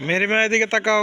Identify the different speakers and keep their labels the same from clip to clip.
Speaker 1: Mary মেয়ের দিকে তাকাও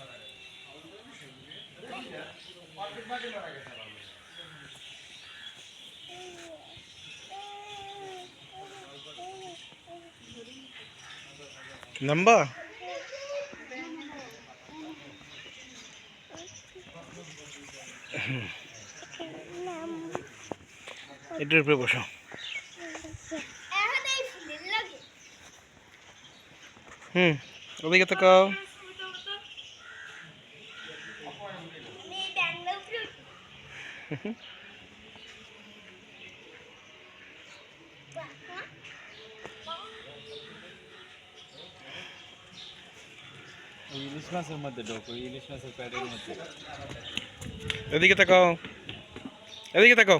Speaker 1: নাম্বা এটার উপরে বসো। হুম ওদিকে তাকাও।
Speaker 2: ইলিশ মাছের মধ্যে ঢোকো ইলিশ মাছের প্যাটের মধ্যে।
Speaker 1: এদিকে তাকাও। এদিকে তাকাও।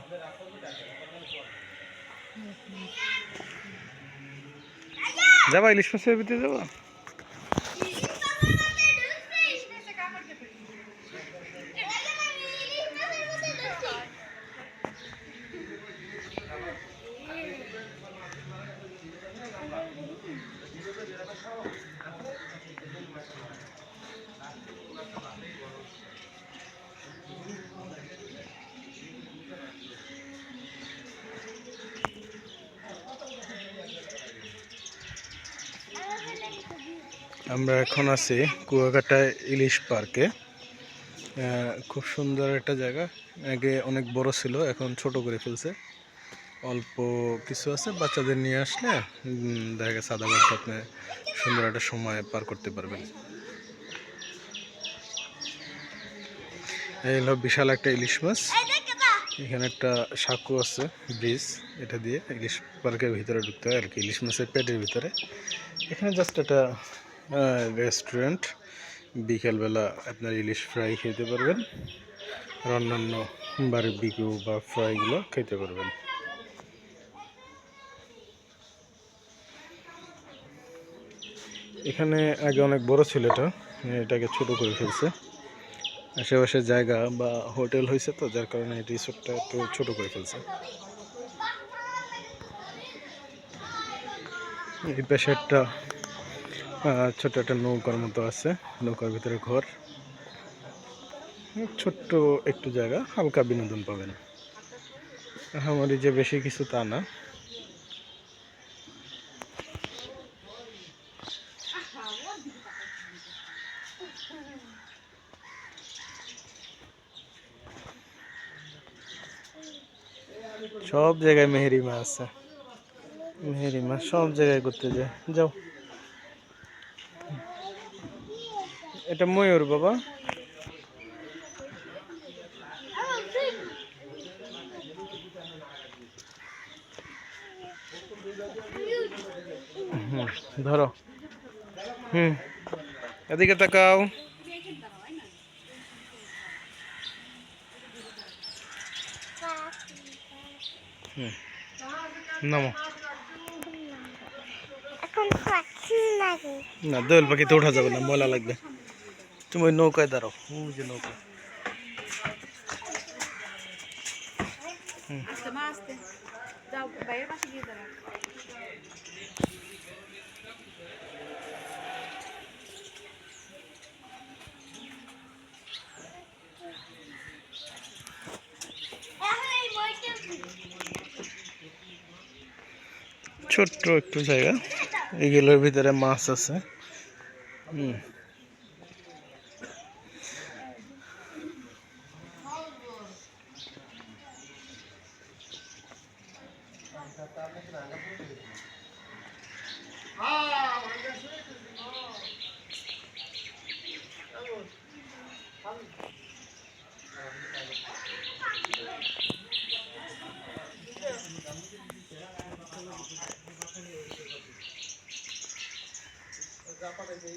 Speaker 1: যাবা ইলিশ মাছের ভিতরে যাবা? আমরা এখন আছি কুয়াকাটা ইলিশ পার্কে। খুব সুন্দর একটা জায়গা। আগে অনেক বড় ছিল, এখন ছোট করে ফেলছে। অল্প কিছু আছে, বাচ্চাদের নিয়ে আসলে দেখা গেছে আধা ঘণ্টা আপনি সুন্দর একটা সময় পার করতে পারবেন। এই হলো বিশাল একটা ইলিশ মাছ। এখানে একটা সাঁকো আছে, ব্রিজ, এটা দিয়ে ইলিশ পার্কের ভিতরে ঢুকতে হয় আর কি, ইলিশ মাছের পেটের ভিতরে। এখানে জাস্ট একটা রেস্টুরেন্ট বিকেলবেলা আপনার ইলিশ ফ্রাই খেতে পারবেন। আর অন্যান্য বারবিকিউ বা ফ্রাইগুলো খেতে পারবেন। এখানে আগে অনেক বড় ছিল এটা, এটাকে ছোট করে ফেলছে। আশেপাশে জায়গা বা হোটেল হয়েছে তো, যার কারণে এই রিসোর্টটা একটু ছোট করে ফেলছে। এই পাশে ছোট একটা নৌকার মতো আছে, নৌকার ভিতরে ঘর। ছোট্ট একটু জায়গা, হালকা বিনোদন পাবেন। আমারই যে বেশি কিছু তা না। সব জায়গায় মেহেরি মাছ আছে। মেহেরি মাছ সব জায়গায় ঘুরতে যায়। যাও। এটা ময়ূর বাবা। ধরো। হুম এদিকে তাকাও। নামো। না দোয়েল পাখিতে ওঠা যাবে না ময়লা লাগবে। তুমি ওই নৌকায় দাঁড়াও ওই যে নৌকা
Speaker 3: আস্তে মা আস্তে যাও বাইরের পাশে গিয়ে দাঁড়াও
Speaker 4: এখন এই বইটা
Speaker 1: ছোট্ট একটু জায়গা এগুলোর ভিতরে মাছ আছে হুম
Speaker 5: জাপানে যে